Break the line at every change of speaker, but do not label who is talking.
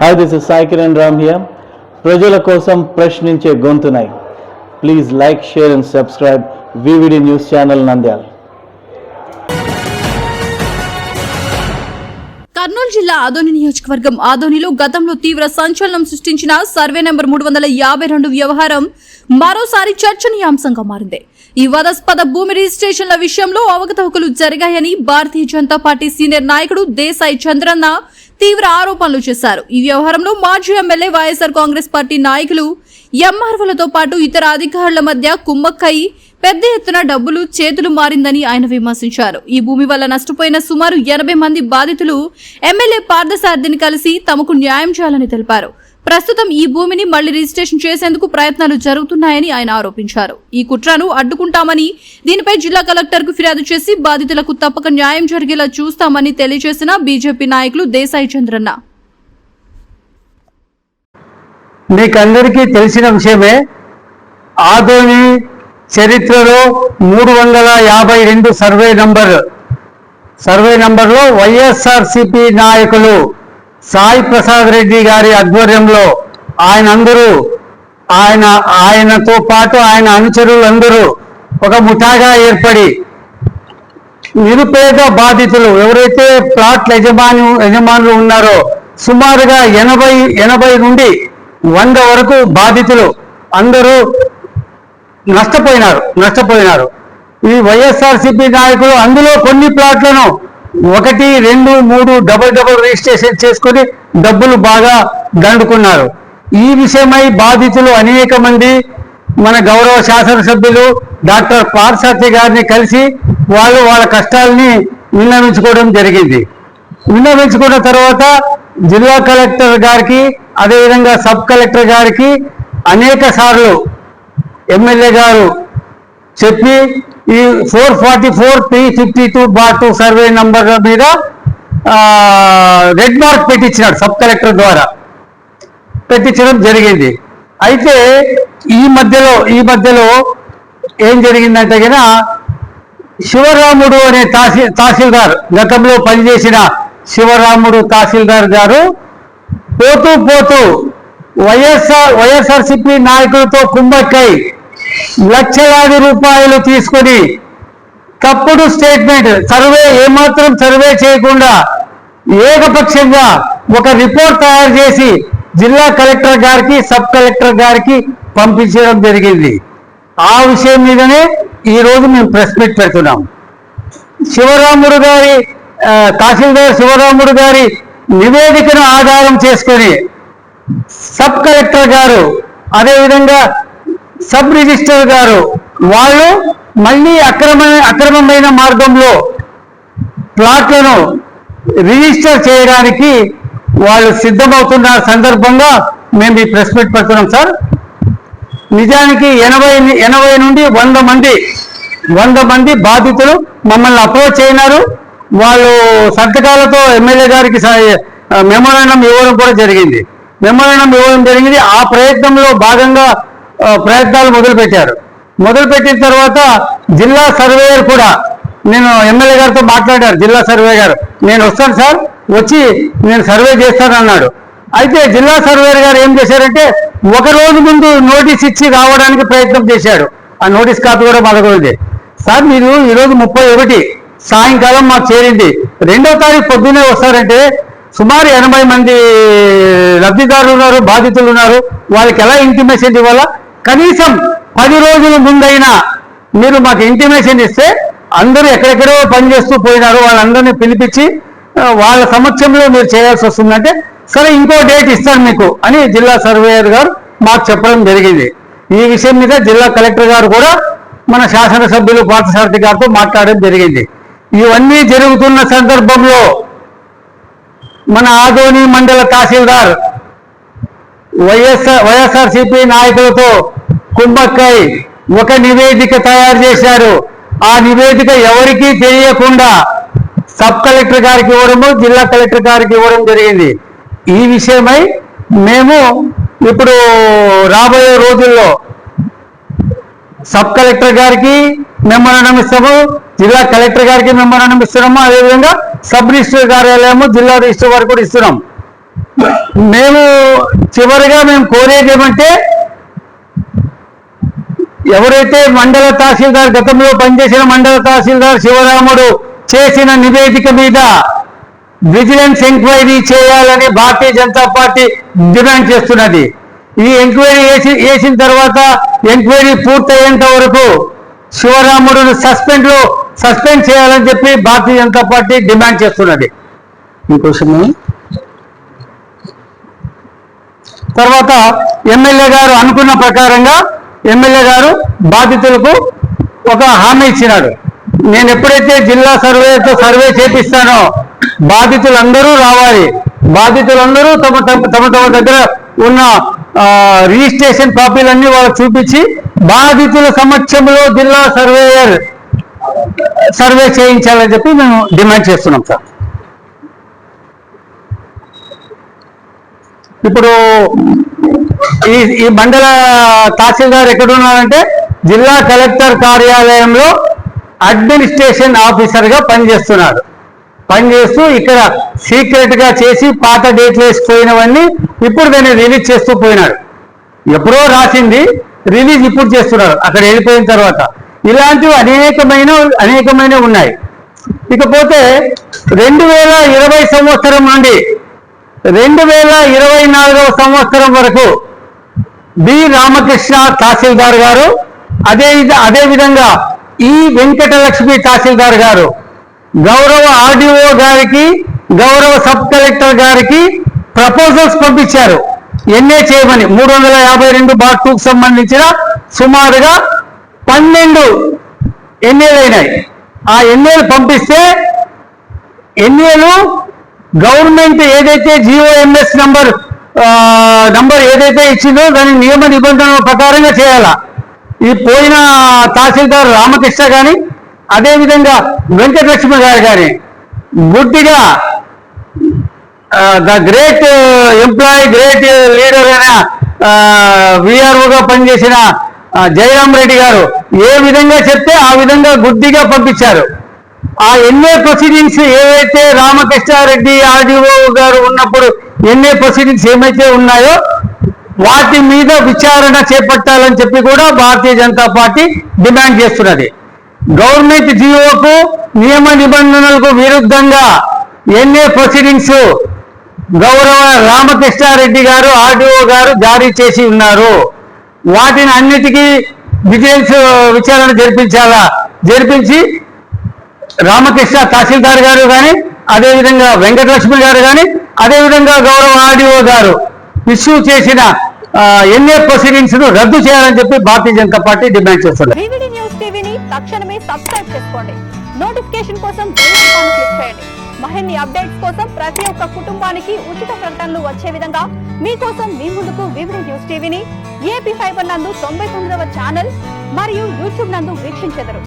Hi this is Sai Kiran Ram here ప్రజల కోసం ప్రశ్నించే గొంతునై. Please like share and subscribe VVD news channel Nandyal
Kurnool జిల్లా ఆదోని నియోజకవర్గం ఆదోనిలో గతంలో తీవ్ర సంచలనం సృష్టించిన సర్వే నెంబర్ మూడు వందల యాభై రెండు వ్యవహారం మరోసారి చర్చనీయాంశంగా మారింది. ఈ వదస్పద భూమి రిజిస్ట్రేషన్ల విషయంలో అవకతవకలు జరిగాయని భారతీయ జనతా పార్టీ సీనియర్ నాయకుడు దేశాయి చంద్రన్న తీవ్ర ఆరోపణలు చేశారు. ఈ వ్యవహారంలో మాజీ ఎమ్మెల్యే వైఎస్ఆర్ కాంగ్రెస్ పార్టీ నాయకులు ఎంఆర్ఓలతో పాటు ఇతర అధికారుల మధ్య కుమ్మక్కయి పెద్ద ఎత్తున డబ్బులు చేతులు మారిందని ఆయన విమర్శించారు. ఈ భూమి వల్ల నష్టపోయిన సుమారు ఎనభై మంది బాధితులు ఎమ్మెల్యే పార్థసార్థిని కలిసి తమకు న్యాయం చేయాలని తెలిపారు. ప్రస్తుతం ఈ భూమిని మళ్ళీ రిజిస్ట్రేషన్ చేసేందుకు ప్రయత్నాలు జరుగుతున్నాయని ఆయన ఆరోపించారు. ఈ కుట్రను అడ్డుకుంటామని దీనిపై జిల్లా కలెక్టర్కు ఫిర్యాదు చేసి బాధితులకు తప్పక న్యాయం జరిగేలా చూస్తామని తెలియజేసిన బీజేపీ నాయకులు దేశాయి చంద్రన్న.
మీకందరికీ తెలిసిన విషయమే ఆదోని చరిత్రలో మూడు వందల యాభై రెండు సర్వే నంబర్. సర్వే నంబర్లో వైఎస్ఆర్సిపి నాయకులు సాయి ప్రసాద్ రెడ్డి గారి ఆధ్వర్యంలో ఆయన అందరూ ఆయన ఆయనతో పాటు ఆయన అనుచరులందరూ ఒక ముఠాగా ఏర్పడి నిరుపేద బాధితులు ఎవరైతే ప్లాట్ల యజమాని యజమానులు ఉన్నారో సుమారుగా ఎనభై ఎనభై నుండి వంద వరకు బాధితులు అందరూ నష్టపోయినారు నష్టపోయినారు. ఈ వైఎస్ఆర్సీపీ నాయకులు అందులో కొన్ని ప్లాట్లను ఒకటి రెండు మూడు డబుల్ డబుల్ రిజిస్ట్రేషన్ చేసుకొని డబ్బులు బాగా దండుకున్నారు. ఈ విషయమై బాధితులు అనేక మంది మన గౌరవ శాసనసభ్యులు డాక్టర్ పార్సార్థి గారిని కలిసి వాళ్ళు వాళ్ళ కష్టాలని విన్నవించుకోవడం జరిగింది. విన్నవించుకున్న తర్వాత జిల్లా కలెక్టర్ గారికి అదేవిధంగా సబ్ కలెక్టర్ గారికి అనేక సార్లు ఎమ్మెల్యే గారు చెప్పి ఈ four forty four three fifty two bar two survey number మీద రెడ్ మార్క్ పెట్టించినాడు సబ్ కలెక్టర్ ద్వారా. పెట్టించడం జరిగింది. అయితే ఈ మధ్యలో ఈ మధ్యలో ఏం జరిగిందంటే కదా శివరాముడు అనే తహసీ తహసీల్దార్ గతంలో పనిచేసిన శివరాముడు తహసీల్దార్ గారు పోతూ పోతూ వైఎస్ఆర్ వైఎస్ఆర్సిపి నాయకులతో కుమ్మక్కై లక్షలాది రూపాయలు తీసుకొని తప్పుడు స్టేట్మెంట్ సర్వే ఏమాత్రం సర్వే చేయకుండా ఏకపక్షంగా ఒక రిపోర్ట్ తయారు చేసి జిల్లా కలెక్టర్ గారికి సబ్ కలెక్టర్ గారికి పంపించడం జరిగింది. ఆ విషయం మీదనే ఈ రోజు మేము ప్రెస్ మీట్ పెడుతున్నాం. శివరాముడు గారి తహసీల్దార్ శివరాముడు గారి నివేదికను ఆధారం చేసుకొని సబ్ కలెక్టర్ గారు అదేవిధంగా సబ్ రిజిస్టర్ గారు వాళ్ళు మళ్ళీ అక్రమ అక్రమమైన మార్గంలో ప్లాట్లను రిజిస్టర్ చేయడానికి వాళ్ళు సిద్ధమవుతున్న సందర్భంగా మేము ఈ ప్రెస్ మీట్ పెడుతున్నాం సార్. నిజానికి ఎనభై ఎనభై నుండి వంద మంది వంద మంది బాధితులు మమ్మల్ని అప్రోచ్ అయినారు. వాళ్ళు సంతకాలతో ఎమ్మెల్యే గారికి మెమోరాండం ఇవ్వడం కూడా జరిగింది. మెమోరాండం ఇవ్వడం జరిగింది. ఆ ప్రయత్నంలో భాగంగా ప్రయత్నాలు మొదలుపెట్టారు. మొదలుపెట్టిన తర్వాత జిల్లా సర్వేయర్ కూడా నేను ఎమ్మెల్యే గారితో మాట్లాడారు. జిల్లా సర్వే గారు నేను వస్తాను సార్ వచ్చి నేను సర్వే చేస్తాను అన్నాడు. అయితే జిల్లా సర్వేయర్ గారు ఏం చేశారంటే ఒక రోజు ముందు నోటీస్ ఇచ్చి రావడానికి ప్రయత్నం చేశాడు. ఆ నోటీస్ కాపీ కూడా మదకొంది సార్ మీరు ఈరోజు ముప్పై ఒకటి సాయంకాలం మాకు చేరింది. రెండో తారీఖు పొద్దున్నే వస్తారంటే సుమారు ఎనభై మంది లబ్ధిదారులు ఉన్నారు బాధితులు ఉన్నారు. వాళ్ళకి ఎలా ఇంటిమేషన్ ఇవ్వాలా? కనీసం పది రోజుల ముందైనా మీరు మాకు ఇంటిమేషన్ ఇస్తే అందరూ ఎక్కడెక్కడో పనిచేస్తూ పోయినారు వాళ్ళందరినీ పిలిపించి వాళ్ళ సమక్షంలో మీరు చేయాల్సి వస్తుందంటే సరే ఇంకో డేట్ ఇస్తాను మీకు అని జిల్లా సర్వేయర్ గారు మాకు చెప్పడం జరిగింది. ఈ విషయం మీద జిల్లా కలెక్టర్ గారు కూడా మన శాసనసభ్యులు పార్థసారథి గారితో మాట్లాడడం జరిగింది. ఇవన్నీ జరుగుతున్న సందర్భంలో మన ఆదోని మండల తహసీల్దార్ వైఎస్ఆర్ వైఎస్ఆర్సీపీ నాయకులతో కుంభక్కై ఒక నివేదిక తయారు చేశారు. ఆ నివేదిక ఎవరికీ తెలియకుండా సబ్ కలెక్టర్ గారికి ఇవ్వడము జిల్లా కలెక్టర్ గారికి ఇవ్వడం జరిగింది. ఈ విషయమై మేము ఇప్పుడు రాబోయే రోజుల్లో సబ్ కలెక్టర్ గారికి మెమోరాండం ఇస్తాము జిల్లా కలెక్టర్ గారికి మెమోరాండం ఇస్తున్నాము అదేవిధంగా సబ్ రిజిస్టర్ కార్యాలయము జిల్లా రిజిస్టర్ వారికి కూడా ఇస్తున్నాం. మేము చివరిగా మేము కోరేది ఏమంటే ఎవరైతే మండల తహసీల్దార్ గతంలో పనిచేసిన మండల తహసీల్దార్ శివరాముడు చేసిన నివేదిక మీద విజిలెన్స్ ఎంక్వైరీ చేయాలని భారతీయ జనతా పార్టీ డిమాండ్ చేస్తున్నది. ఈ ఎంక్వైరీ వేసి వేసిన తర్వాత ఎంక్వైరీ పూర్తయ్యేంత వరకు శివరాముడును సస్పెండ్లో సస్పెండ్ చేయాలని చెప్పి భారతీయ జనతా పార్టీ డిమాండ్ చేస్తున్నది. మీకోసమే తర్వాత ఎమ్మెల్యే గారు అనుకున్న ప్రకారంగా ఎమ్మెల్యే గారు బాధితులకు ఒక హామీ ఇచ్చినాడు. నేను ఎప్పుడైతే జిల్లా సర్వేతో సర్వే చేపిస్తానో బాధితులందరూ రావాలి. బాధితులందరూ తమ తమ తమ దగ్గర ఉన్న రిజిస్ట్రేషన్ కాపీలన్నీ వాళ్ళు చూపించి బాధితుల సమక్షంలో జిల్లా సర్వేయర్ సర్వే చేయించాలని చెప్పి మేము డిమాండ్ చేస్తున్నాం సార్. ఇప్పుడు ఈ ఈ మండల తహసీల్దార్ ఎక్కడ ఉన్నారంటే జిల్లా కలెక్టర్ కార్యాలయంలో అడ్మినిస్ట్రేషన్ ఆఫీసర్గా పనిచేస్తున్నాడు. పనిచేస్తూ ఇక్కడ సీక్రెట్గా చేసి పాత డేట్లు వేసిపోయినవన్నీ ఇప్పుడు దాన్ని రిలీజ్ చేస్తూ పోయినాడు. ఎప్పుడో రాసింది రిలీజ్ ఇప్పుడు చేస్తున్నారు అక్కడ వెళ్ళిపోయిన తర్వాత. ఇలాంటివి అనేకమైన అనేకమైన ఉన్నాయి. ఇకపోతే రెండు వేల ఇరవై సంవత్సరం నుండి రెండు వేల ఇరవై నాలుగవ సంవత్సరం వరకు బి. రామకృష్ణ తహసీల్దార్ గారు అదే అదే విధంగా ఈ వెంకటలక్ష్మి తహసీల్దార్ గారు గౌరవ ఆర్డీఓ గారికి గౌరవ సబ్ కలెక్టర్ గారికి ప్రపోజల్స్ పంపించారు. ఎన్ఏ చేయమని మూడు వందల యాభై రెండు బార్ టూకు సంబంధించిన సుమారుగా పన్నెండు ఎన్ఏలు అయినాయి. ఆ ఎన్ఏలు పంపిస్తే ఎన్ఏలు గవర్నమెంట్ ఏదైతే జిఓఎంఎస్ నంబర్ నంబర్ ఏదైతే ఇచ్చిందో దాని నియమ నిబంధనల ప్రకారంగా చేయాలా? ఈ పోయిన తహసీల్దార్ రామకృష్ణ కానీ అదేవిధంగా వెంకటలక్ష్మి గారు కానీ గుడ్డిగా the great employee great leader అయిన విఆర్ఓగా పనిచేసిన జయరామ్ జయరాం రెడ్డి గారు ఏ విధంగా చెప్తే ఆ విధంగా గుడ్డిగా పంపించారు. ఆ ఎన్ఏ ప్రొసీడింగ్స్ ఏవైతే రామకృష్ణారెడ్డి ఆర్డీఓ గారు ఉన్నప్పుడు ఎన్ఏ ప్రొసీడింగ్స్ ఏమైతే ఉన్నాయో వాటి మీద విచారణ చేపట్టాలని చెప్పి కూడా భారతీయ జనతా పార్టీ డిమాండ్ చేస్తున్నది. గవర్నమెంట్ జీవోకు నియమ నిబంధనలకు విరుద్ధంగా ఎన్ఏ ప్రొసీడింగ్స్ గౌరవ రామకృష్ణారెడ్డి గారు ఆర్డీఓ గారు జారీ చేసి ఉన్నారు. వాటిని అన్నిటికీ విజిలెన్స్ విచారణ జరిపించాలా? జరిపించి రామకృష్ణ తహసీల్దార్ గారు కానీ అదేవిధంగా వెంకటలక్ష్మి గారు కానీ అదేవిధంగా గౌరవ ఆర్డీఓ గారు ఇష్యూ చేసిన ఎన్ఏ ప్రొసీడింగ్స్ను రద్దు చేయాలని చెప్పి భారతీయ జనతా పార్టీ డిమాండ్ చేస్తుంది.
వివిడి న్యూస్ టీవీని తక్షణమే సబ్స్క్రైబ్ చేసుకోండి. నోటిఫికేషన్ కోసం క్లిక్ చేయండి. మరిన్ని అప్డేట్స్ కోసం ప్రతి ఒక్క కుటుంబానికి ఉచిత ప్రకటనలు వచ్చే విధంగా మీకోసం మీ ముందుకు వివిడి న్యూస్ టీవీని ఏపీ ఫైబర్ నందు తొంభై తొమ్మిదవ ఛానల్ మరియు యూట్యూబ్ నందు వీక్షించెదరు.